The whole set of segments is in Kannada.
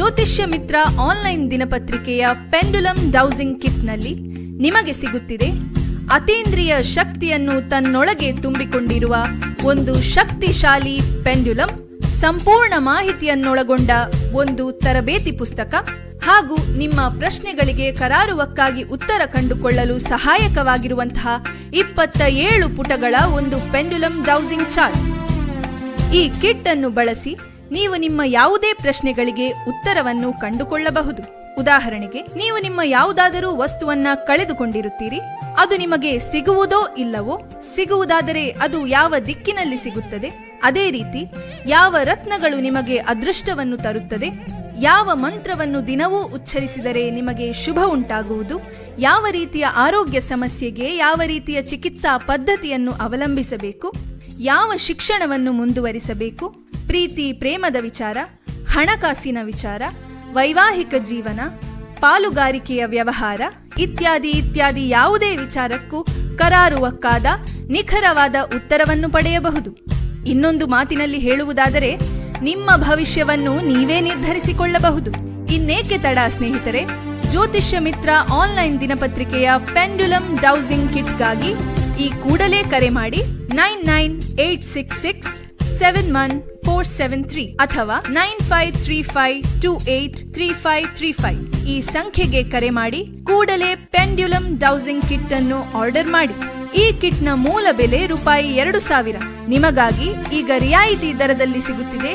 ಜ್ಯೋತಿಷ್ಯ ಮಿತ್ರ ಆನ್ಲೈನ್ ದಿನಪತ್ರಿಕೆಯ ಪೆಂಡುಲಮ್ ಡೌಸಿಂಗ್ ಕಿಟ್ನಲ್ಲಿ ನಿಮಗೆ ಸಿಗುತ್ತಿದೆ ಅತೀಂದ್ರಿಯ ಶಕ್ತಿಯನ್ನು ತನ್ನೊಳಗೆ ತುಂಬಿಕೊಂಡಿರುವ ಒಂದು ಶಕ್ತಿಶಾಲಿ ಪೆಂಡುಲಮ್ ಸಂಪೂರ್ಣ ಮಾಹಿತಿಯನ್ನೊಳಗೊಂಡ ಒಂದು ತರಬೇತಿ ಪುಸ್ತಕ ಹಾಗೂ ನಿಮ್ಮ ಪ್ರಶ್ನೆಗಳಿಗೆ ಕರಾರುವಕ್ಕಾಗಿ ಉತ್ತರ ಕಂಡುಕೊಳ್ಳಲು ಸಹಾಯಕವಾಗಿರುವಂತಹ ಇಪ್ಪತ್ತ ಏಳು ಪುಟಗಳ ಒಂದು ಪೆಂಡುಲಮ್ ಡೌಸಿಂಗ್ ಚಾರ್ಟ್. ಈ ಕಿಟ್ ಅನ್ನು ಬಳಸಿ ನೀವು ನಿಮ್ಮ ಯಾವುದೇ ಪ್ರಶ್ನೆಗಳಿಗೆ ಉತ್ತರವನ್ನು ಕಂಡುಕೊಳ್ಳಬಹುದು. ಉದಾಹರಣೆಗೆ, ನೀವು ನಿಮ್ಮ ಯಾವುದಾದರೂ ವಸ್ತುವನ್ನ ಕಳೆದುಕೊಂಡಿರುತ್ತೀರಿ. ಅದು ನಿಮಗೆ ಸಿಗುವುದೋ ಇಲ್ಲವೋ, ಸಿಗುವುದಾದರೆ ಅದು ಯಾವ ದಿಕ್ಕಿನಲ್ಲಿ ಸಿಗುತ್ತದೆ. ಅದೇ ರೀತಿ, ಯಾವ ರತ್ನಗಳು ನಿಮಗೆ ಅದೃಷ್ಟವನ್ನು ತರುತ್ತದೆ. ಯಾವ ಮಂತ್ರವನ್ನು ದಿನವೂ ಉಚ್ಚರಿಸಿದರೆ ನಿಮಗೆ ಶುಭ ಉಂಟಾಗುವುದು. ಯಾವ ರೀತಿಯ ಆರೋಗ್ಯ ಸಮಸ್ಯೆಗೆ ಯಾವ ರೀತಿಯ ಚಿಕಿತ್ಸಾ ಪದ್ಧತಿಯನ್ನು ಅವಲಂಬಿಸಬೇಕು. ಯಾವ ಶಿಕ್ಷಣವನ್ನು ಮುಂದುವರಿಸಬೇಕು? ಪ್ರೀತಿ, ಪ್ರೇಮದ ವಿಚಾರ, ಹಣಕಾಸಿನ ವಿಚಾರ, ವೈವಾಹಿಕ ಜೀವನ, ಪಾಲುಗಾರಿಕೆಯ ವ್ಯವಹಾರ ಇತ್ಯಾದಿ ಇತ್ಯಾದಿ ಯಾವುದೇ ವಿಚಾರಕ್ಕೂ ಕರಾರುವಕ್ಕಾದ, ನಿಖರವಾದ ಉತ್ತರವನ್ನು ಪಡೆಯಬಹುದು. ಇನ್ನೊಂದು ಮಾತಿನಲ್ಲಿ ಹೇಳುವುದಾದರೆ, ನಿಮ್ಮ ಭವಿಷ್ಯವನ್ನು ನೀವೇ ನಿರ್ಧರಿಸಿಕೊಳ್ಳಬಹುದು. ಇನ್ನೇಕೆ ತಡ ಸ್ನೇಹಿತರೆ? ಜ್ಯೋತಿಷ್ಯ ಮಿತ್ರ ಆನ್ಲೈನ್ ದಿನಪತ್ರಿಕೆಯ ಪೆಂಡುಲಮ್ ಡೌಸಿಂಗ್ ಕಿಟ್ಗಾಗಿ ಈ ಕೂಡಲೇ ಕರೆ ಮಾಡಿ nine nine eight six six seven one four seven three ಅಥವಾ nine five three five two eight three five three five ಈ ಸಂಖ್ಯೆಗೆ ಕರೆ ಮಾಡಿ ಕೂಡಲೇ ಪೆಂಡ್ಯುಲಮ್ ಡೌಸಿಂಗ್ ಕಿಟ್ ಅನ್ನು ಆರ್ಡರ್ ಮಾಡಿ. ಈ ಕಿಟ್ನ ಮೂಲ ಬೆಲೆ ರೂಪಾಯಿ ಎರಡು ಸಾವಿರ. ನಿಮಗಾಗಿ ಈಗ ರಿಯಾಯಿತಿ ದರದಲ್ಲಿ ಸಿಗುತ್ತಿದೆ.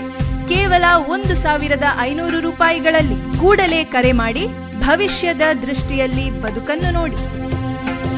ಕೇವಲ ಒಂದು ಸಾವಿರದ ಐನೂರು ರೂಪಾಯಿಗಳಲ್ಲಿ ಕೂಡಲೇ ಕರೆ ಮಾಡಿ ಭವಿಷ್ಯದ ದೃಷ್ಟಿಯಲ್ಲಿ ಬದುಕನ್ನು ನೋಡಿ.